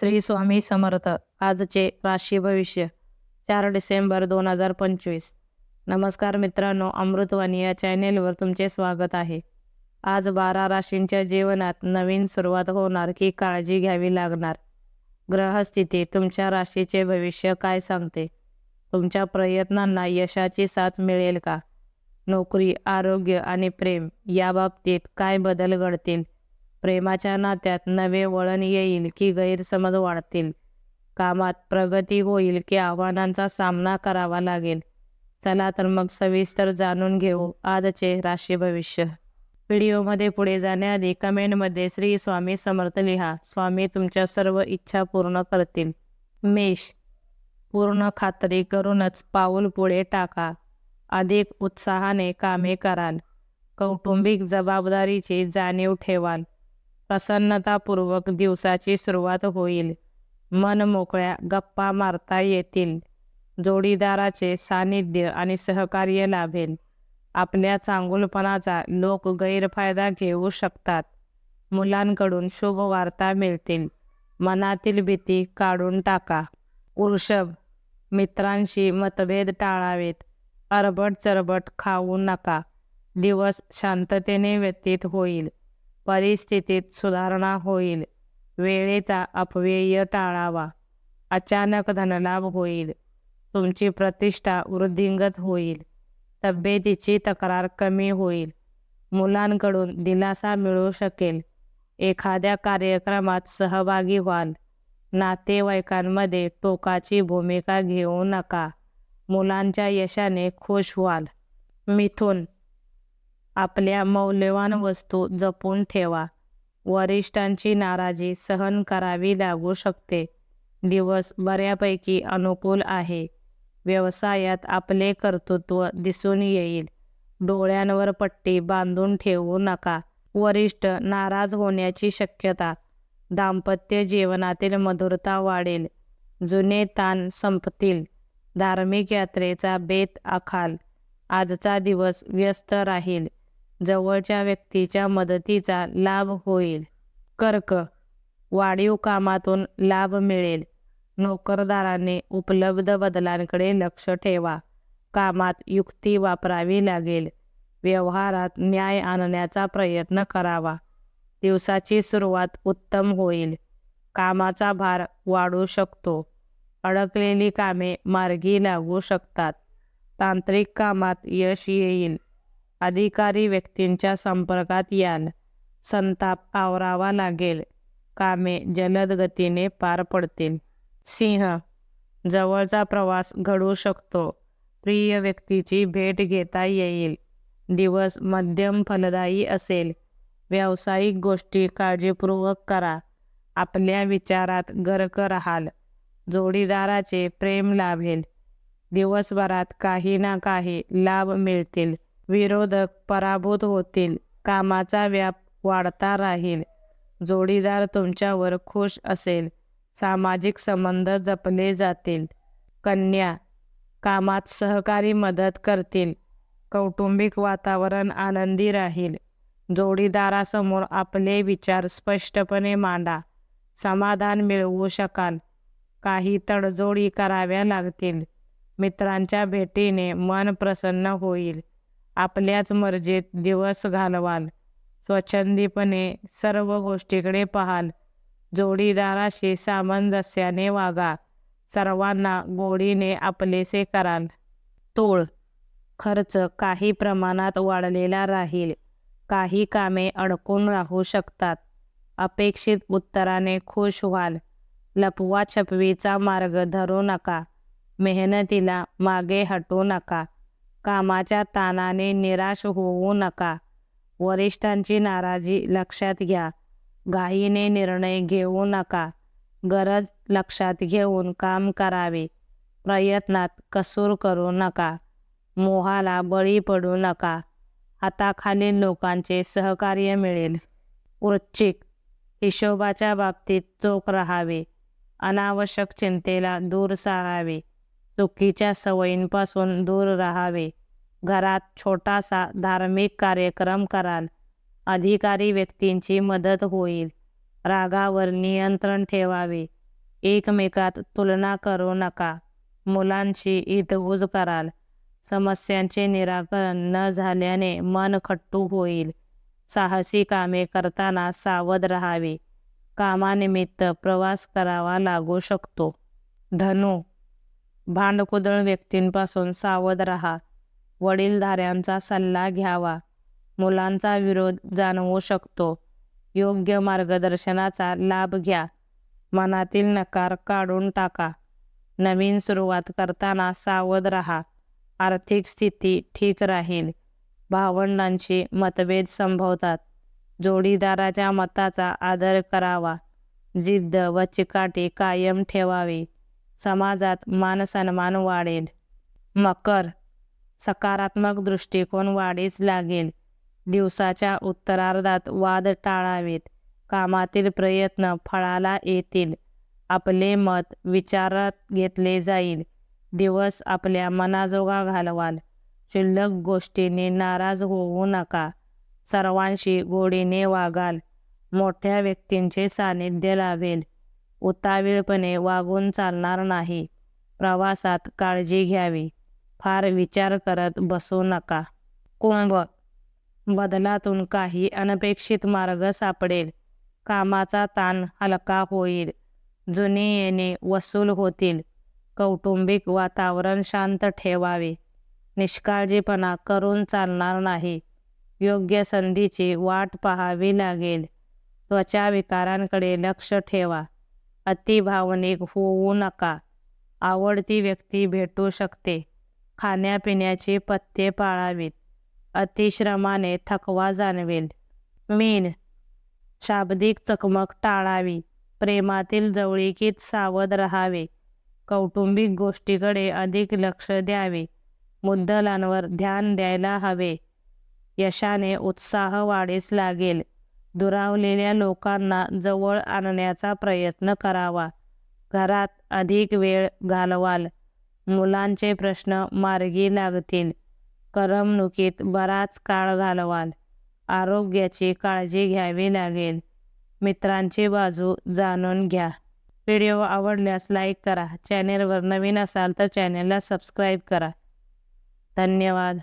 श्री स्वामी समर्थ. आजचे राशी भविष्य चार डिसेंबर दोन हजार पंचवीस. नमस्कार मित्रांनो अमृतवाणी या चॅनेलवर तुमचे स्वागत आहे. आज बारा राशींच्या जीवनात नवीन सुरुवात होणार की काळजी घ्यावी लागणार? ग्रहस्थिती तुमच्या राशीचे भविष्य काय सांगते? तुमच्या प्रयत्नांना यशाची साथ मिळेल का? नोकरी आरोग्य आणि प्रेम या बाबतीत काय बदल घडतील? प्रेमाच्या नात्यात नवे वळण येईल की गैरसमज वाढतील. कामात प्रगती होईल की आव्हानांचा सामना करावा लागेल. चला तर मग सविस्तर जाणून घेऊ आजचे राशी भविष्य. व्हिडिओमध्ये पुढे जाण्याआधी कमेंटमध्ये श्री स्वामी समर्थ लिहा. स्वामी तुमच्या सर्व इच्छा पूर्ण करतील. मेष. पूर्ण खात्री करूनच पाऊल पुढे टाका. अधिक उत्साहाने कामे कराल. कौटुंबिक जबाबदारीची जाणीव ठेवाल. प्रसन्नतापूर्वक दिवसाची सुरुवात होईल. मन मोकळ्या गप्पा मारता येतील. जोडीदाराचे सानिध्य आणि सहकार्य लाभेल. आपल्या चांगुलपणाचा लोक गैरफायदा घेऊ शकतात. मुलांकडून शुभ वार्ता मिळतील. मनातील भीती काढून टाका. वृषभ मित्रांशी मतभेद टाळावेत. अरबट चरबट खाऊ नका. दिवस शांततेने व्यतीत होईल. परिस्थितीत सुधारणा होईल. वेळेचा अपव्यय टाळावा. अचानक धनलाभ होईल. तुमची प्रतिष्ठा वृद्धिंगत होईल. तब्येतीची तक्रार कमी होईल. मुलांकडून दिलासा मिळू शकेल. एखाद्या कार्यक्रमात सहभागी व्हाल. नातेवाईकांमध्ये टोकाची भूमिका घेऊ नका. मुलांच्या यशाने खुश व्हाल. मिथुन आपल्या मौल्यवान वस्तू जपून ठेवा. वरिष्ठांची नाराजी सहन करावी लागू शकते. दिवस बऱ्यापैकी अनुकूल आहे. व्यवसायात आपले कर्तृत्व दिसून येईल. डोळ्यांवर पट्टी बांधून ठेवू नका. वरिष्ठ नाराज होण्याची शक्यता. दाम्पत्य जीवनातील मधुरता वाढेल. जुने ताण संपतील. धार्मिक यात्रेचा बेत आखाल. आजचा दिवस व्यस्त राहील. जवळच्या व्यक्तीच्या मदतीचा लाभ होईल. कर्क. वाढीव कामातून लाभ मिळेल. नोकरदाराने उपलब्ध बदलांकडे लक्ष ठेवा. कामात युक्ती वापरावी लागेल. व्यवहारात न्याय आणण्याचा प्रयत्न करावा. दिवसाची सुरुवात उत्तम होईल. कामाचा भार वाढू शकतो. अडकलेली कामे मार्गी लागू शकतात. तांत्रिक कामात यश येईल. अधिकारी व्यक्तींच्या संपर्कात याल. संताप आवरावा लागेल. कामे जलद गतीने पार पडतील. सिंह जवळचा प्रवास घडू शकतो. प्रिय व्यक्तीची भेट घेता येईल. दिवस मध्यम फलदायी असेल. व्यावसायिक गोष्टी काळजीपूर्वक करा. आपल्या विचारात गर्क राहाल. जोडीदाराचे प्रेम लाभेल. दिवसभरात काही ना काही लाभ मिळतील. विरोधक पराभूत होतील. कामाचा व्याप वाढता राहील. जोडीदार तुमच्यावर खुश असेल. सामाजिक संबंध जपले जातील. कन्या कामात सहकारी मदत करतील. कौटुंबिक वातावरण आनंदी राहील. जोडीदारासमोर आपले विचार स्पष्टपणे मांडा. समाधान मिळवू शकाल. काही तडजोडी कराव्या लागतील. मित्रांच्या भेटीने मन प्रसन्न होईल. आपल्याच मर्जीत दिवस घालवाल. स्वच्छंदीपणे सर्व गोष्टीकडे पाहाल. जोडीदाराशी सामंजस्याने वागा. सर्वांना गोडीने आपलेसे कराल. तोळ. खर्च काही प्रमाणात वाढलेला राहील. काही कामे अडकून राहू शकतात. अपेक्षित उत्तराने खुश व्हाल. लपवा छपवीचा मार्ग धरू नका. मेहनतीला मागे हटू नका. कामाच्या ताणाने निराश होऊ नका. वरिष्ठांची नाराजी लक्षात घ्या. घाईने निर्णय घेऊ नका. गरज लक्षात घेऊन काम करावे. प्रयत्नात कसूर करू नका. मोहाला बळी पडू नका. हाताखालील लोकांचे सहकार्य मिळेल. वृश्चिक हिशोबाच्या बाबतीत चोख राहावे. अनावश्यक चिंतेला दूर सारावे. चुकीच्या सवयींपासून दूर राहावे. घरात छोटासा धार्मिक कार्यक्रम कराल. अधिकारी व्यक्तींची मदत होईल. रागावर नियंत्रण ठेवावे. एकमेकात तुलना करू नका. मुलांची हितगुज कराल. समस्यांचे निराकरण न झाल्याने मन खट्टू होईल. साहसी कामे करताना सावध राहावे. कामानिमित्त प्रवास करावा लागू शकतो. धनु भांडकुदळ व्यक्तींपासून सावध राहा. वडीलधाऱ्यांचा सल्ला घ्यावा. मुलांचा विरोध जाणवू शकतो. योग्य मार्गदर्शनाचा लाभ घ्या. मनातील नकार काढून टाका. नवीन सुरुवात करताना सावध राहा. आर्थिक स्थिती ठीक राहील. भावंडांशी मतभेद संभवतात. जोडीदाराच्या मताचा आदर करावा. जिद्द व चिकाटी कायम ठेवावी. समाजात मानसन्मान वाढेल. मकर सकारात्मक दृष्टिकोन वाढीस लागेल. दिवसाच्या उत्तरार्धात वाद टाळावेत. कामातील प्रयत्न फळाला येतील. आपले मत विचारात घेतले जाईल. दिवस आपल्या मनाजोगा घालवाल. क्षुल्लक गोष्टींनी नाराज होऊ नका. सर्वांशी गोडीने वागाल. मोठ्या व्यक्तींचे सानिध्य लावेल. उतावीळपणे वागून चालणार नाही. प्रवासात काळजी घ्यावी. फार विचार करत बसू नका. कुंभ. बदलातून काही अनपेक्षित मार्ग सापडेल. कामाचा ताण हलका होईल. जुने येणे वसूल होतील. कौटुंबिक वातावरण शांत ठेवावे. निष्काळजीपणा करून चालणार नाही. योग्य संधीची वाट पाहावी लागेल. त्वचा विकारांकडे लक्ष ठेवा. अतिभावनिक होऊ नका. आवडती व्यक्ती भेटू शकते. खाण्यापिण्याची पथ्ये पाळावीत. अतिश्रमाने थकवा जाणवेल. मीन. शाब्दिक चकमक टाळावी. प्रेमातील जवळीकीत सावध राहावे. कौटुंबिक गोष्टीकडे अधिक लक्ष द्यावे. मुद्दलांवर ध्यान द्यायला हवे. यशाने उत्साह वाढीस लागेल. दुरावलेल्या लोकांना जवळ आणण्याचा प्रयत्न करावा. घरात अधिक वेळ घालवाल. मुलांचे प्रश्न मार्गी लागतील. करमणुकीत बराच काळ घालवाल. आरोग्याची काळजी घ्यावी लागेल. मित्रांची बाजू जाणून घ्या. व्हिडिओ आवडल्यास लाईक करा. चॅनेलवर नवीन असाल तर चॅनेलला सबस्क्राईब करा. धन्यवाद.